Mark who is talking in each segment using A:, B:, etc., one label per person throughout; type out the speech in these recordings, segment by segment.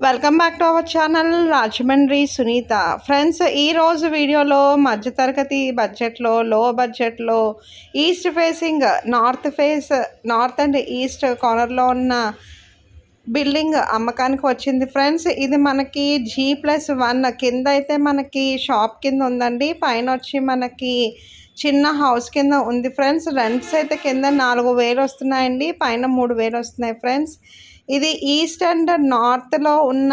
A: Welcome back to our channel Rajahmundry Sunitha friends ఈరోజు వీడియోలో మధ్యతరగతి బడ్జెట్లో లో బడ్జెట్లో east facing north face north and east కార్నర్లో ఉన్న బిల్డింగ్ అమ్మకానికి వచ్చింది. ఫ్రెండ్స్ ఇది మనకి జీ ప్లస్ వన్ కింద అయితే మనకి షాప్ కింద ఉందండి. పైన వచ్చి మనకి చిన్న హౌస్ కింద ఉంది ఫ్రెండ్స్ రెంట్స్ అయితే కింద నాలుగు వేలు వస్తున్నాయండి. పైన మూడు వేలు వస్తున్నాయి ఫ్రెండ్స్ ఇది ఈస్ట్ అండ్ నార్త్లో ఉన్న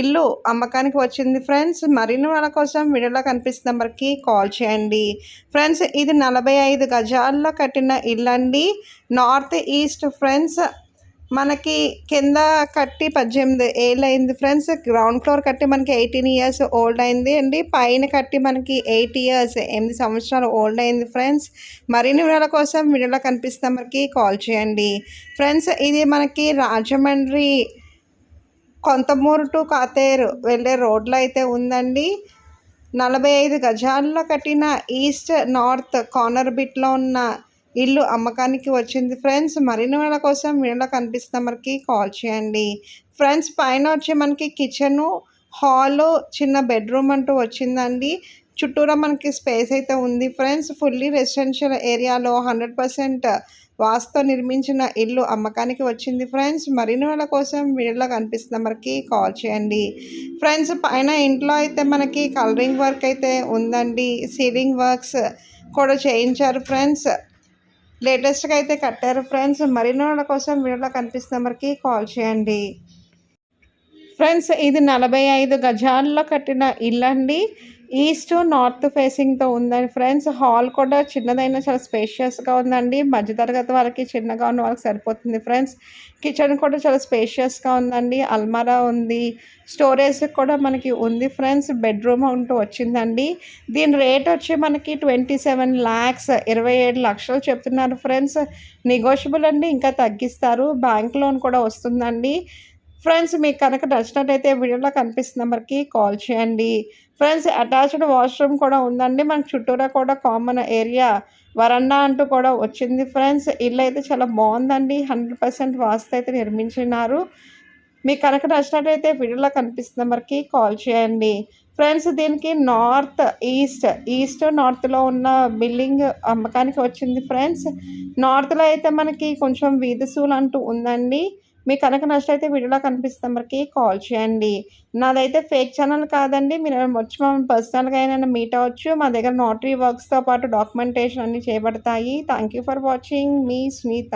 A: ఇల్లు అమ్మకానికి వచ్చింది ఫ్రెండ్స్ మరిన్ని వాళ్ళ కోసం వీడియోలో కనిపిస్తున్న నెంబర్కి కాల్ చేయండి. ఫ్రెండ్స్ ఇది నలభై ఐదు గజాల్లో కట్టిన ఇల్లు అండి నార్త్ ఈస్ట్ ఫ్రెండ్స్ మనకి కింద కట్టి పద్దెనిమిది ఏళ్ళు అయింది ఫ్రెండ్స్ గ్రౌండ్ ఫ్లోర్ కట్టి మనకి ఎయిటీన్ ఇయర్స్ ఓల్డ్ అయింది అండి. పైన కట్టి మనకి ఎయిట్ ఇయర్స్ ఎనిమిది సంవత్సరాలు ఓల్డ్ అయింది ఫ్రెండ్స్ మరిన్ని వివరాల కోసం వీడియోలో కనిపిస్తే మనకి కాల్ చేయండి. ఫ్రెండ్స్ ఇది మనకి రాజమండ్రి కొంతమూరు టు కాతేరు వెళ్ళే రోడ్లో అయితే ఉందండి. నలభై ఐదు గజాల్లో కట్టిన ఈస్ట్ నార్త్ కార్నర్ బిట్లో ఉన్న ఇల్లు అమ్మకానికి వచ్చింది. ఫ్రెండ్స్ మరిన్ని వాళ్ళ కోసం వీళ్ళ కనిపిస్తున్న మనకి కాల్ చేయండి. ఫ్రెండ్స్ పైన వచ్చి మనకి కిచెను హాలు చిన్న బెడ్రూమ్ అంటూ వచ్చిందండి. చుట్టూరా మనకి స్పేస్ అయితే ఉంది. ఫ్రెండ్స్ ఫుల్లీ రెసిడెన్షియల్ ఏరియాలో హండ్రెడ్ పర్సెంట్ వాస్తుతో నిర్మించిన ఇల్లు అమ్మకానికి వచ్చింది. ఫ్రెండ్స్ మరిన్ని వాళ్ళ కోసం వీడియోలో కనిపిస్తున్న మనకి కాల్ చేయండి. ఫ్రెండ్స్ పైన ఇంట్లో అయితే మనకి కలరింగ్ వర్క్ అయితే ఉందండి. సీలింగ్ వర్క్స్ కూడా చేయించారు. ఫ్రెండ్స్ లేటెస్ట్గా అయితే కట్టారు ఫ్రెండ్స్ మరిన్ని వాళ్ళ కోసం వీడియోలో కనిపిస్తున్న నెంబర్కి కాల్ చేయండి. ఫ్రెండ్స్ ఇది నలభై ఐదు గజాల్లో కట్టిన ఇల్లు అండి ఈస్ట్ నార్త్ ఫేసింగ్తో ఉందండి ఫ్రెండ్స్. హాల్ కూడా చిన్నదైనా చాలా స్పేషియస్గా ఉందండి. మధ్యతరగతి వాళ్ళకి చిన్నగా ఉన్న వాళ్ళకి సరిపోతుంది ఫ్రెండ్స్. కిచెన్ కూడా చాలా స్పేషియస్గా ఉందండి. అల్మారా ఉంది. స్టోరేజ్ కూడా మనకి ఉంది ఫ్రెండ్స్. బెడ్రూమ్ ఉంటూ వచ్చిందండి. దీని రేట్ వచ్చి మనకి ట్వంటీ సెవెన్ ల్యాక్స్ ఇరవై ఏడు లక్షలు చెప్తున్నారు ఫ్రెండ్స్. నెగోషియబుల్ అండి ఇంకా తగ్గిస్తారు. బ్యాంక్ లోన్ కూడా వస్తుందండి. ఫ్రెండ్స్ మీకు కనుక నచ్చినట్టయితే వీడియోలో కనిపిస్తున్న నెంబర్కి కాల్ చేయండి. ఫ్రెండ్స్ అటాచ్డ్ వాష్రూమ్ కూడా ఉందండి. మనకు చుట్టూరా కూడా కామన్ ఏరియా వరండా అంటూ కూడా వచ్చింది. ఫ్రెండ్స్ ఇల్లు అయితే చాలా బాగుందండి. హండ్రెడ్ పర్సెంట్ వాస్తు అయితే నిర్మించినారు. మీకు కనుక నచ్చినట్టయితే వీడియోలో కనిపిస్తున్న నెంబర్కి కాల్ చేయండి. ఫ్రెండ్స్ దీనికి నార్త్ ఈస్ట్ ఈస్ట్ నార్త్లో ఉన్న బిల్డింగ్ అమ్మకానికి వచ్చింది. ఫ్రెండ్స్ నార్త్లో అయితే మనకి కొంచెం వీధసూలు అంటూ ఉందండి. మీకు కనుక అయితే వీడియోలో కనిపిస్తే మనకి కాల్ చేయండి. నాదైతే ఫేక్ ఛానల్ కాదండి. మీరు వచ్చి మమ్మల్ని పర్సనల్గా అయినా మీట్ అవ్వచ్చు. మా దగ్గర నోటరీ వర్క్స్తో పాటు డాక్యుమెంటేషన్ అన్నీ చేయబడతాయి థ్యాంక్ యూ ఫర్ వాచింగ్. మీ స్నీత